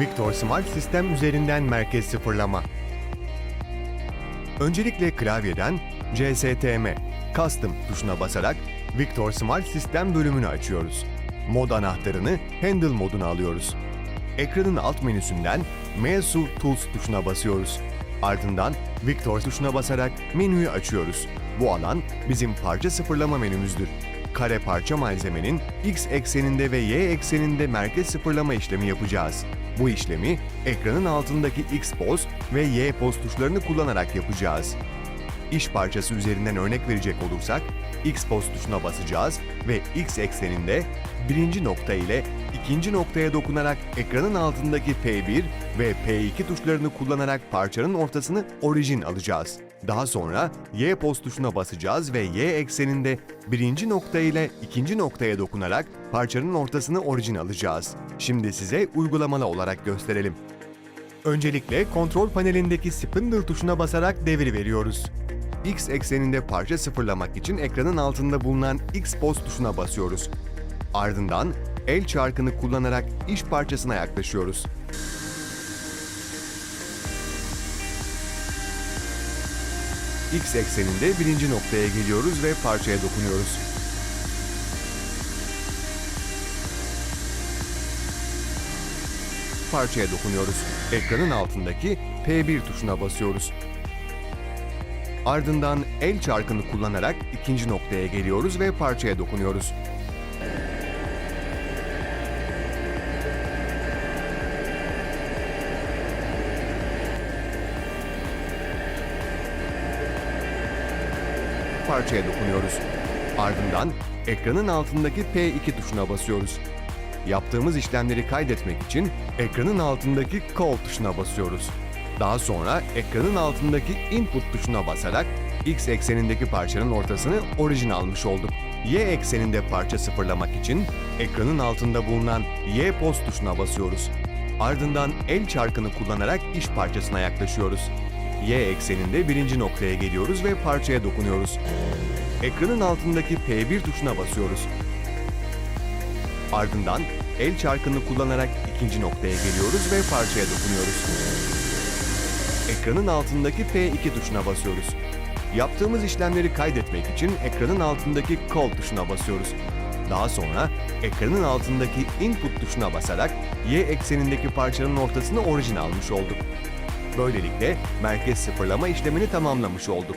Victor Smart Sistem üzerinden merkez sıfırlama. Öncelikle klavyeden CSTM Custom tuşuna basarak Victor Smart Sistem bölümünü açıyoruz. Mod anahtarını Handle moduna alıyoruz. Ekranın alt menüsünden Menu Tools tuşuna basıyoruz. Ardından Victor tuşuna basarak menüyü açıyoruz. Bu alan bizim parça sıfırlama menümüzdür. Kare parça malzemenin X ekseninde ve Y ekseninde merkez sıfırlama işlemi yapacağız. Bu işlemi ekranın altındaki X poz ve Y poz tuşlarını kullanarak yapacağız. İş parçası üzerinden örnek verecek olursak, X poz tuşuna basacağız ve X ekseninde birinci nokta ile ikinci noktaya dokunarak ekranın altındaki P1 ve P2 tuşlarını kullanarak parçanın ortasını orijin alacağız. Daha sonra Y poz tuşuna basacağız ve Y ekseninde birinci nokta ile ikinci noktaya dokunarak parçanın ortasını orijin alacağız. Şimdi size uygulamalı olarak gösterelim. Öncelikle kontrol panelindeki Spindle tuşuna basarak devir veriyoruz. X ekseninde parça sıfırlamak için ekranın altında bulunan X poz tuşuna basıyoruz. Ardından el çarkını kullanarak iş parçasına yaklaşıyoruz. X ekseninde birinci noktaya geliyoruz ve parçaya dokunuyoruz. Parçaya dokunuyoruz. Ekranın altındaki P1 tuşuna basıyoruz. Ardından el çarkını kullanarak ikinci noktaya geliyoruz ve parçaya dokunuyoruz. Parçaya dokunuyoruz. Ardından ekranın altındaki P2 tuşuna basıyoruz. Yaptığımız işlemleri kaydetmek için ekranın altındaki Call tuşuna basıyoruz. Daha sonra ekranın altındaki Input tuşuna basarak X eksenindeki parçanın ortasını orijin almış olduk. Y ekseninde parça sıfırlamak için ekranın altında bulunan Y poz tuşuna basıyoruz. Ardından el çarkını kullanarak iş parçasına yaklaşıyoruz. Y ekseninde birinci noktaya geliyoruz ve parçaya dokunuyoruz. Ekranın altındaki P1 tuşuna basıyoruz. Ardından el çarkını kullanarak ikinci noktaya geliyoruz ve parçaya dokunuyoruz. Ekranın altındaki P2 tuşuna basıyoruz. Yaptığımız işlemleri kaydetmek için ekranın altındaki Call tuşuna basıyoruz. Daha sonra ekranın altındaki Input tuşuna basarak Y eksenindeki parçanın ortasını orijin almış olduk. Böylelikle merkez sıfırlama işlemini tamamlamış olduk.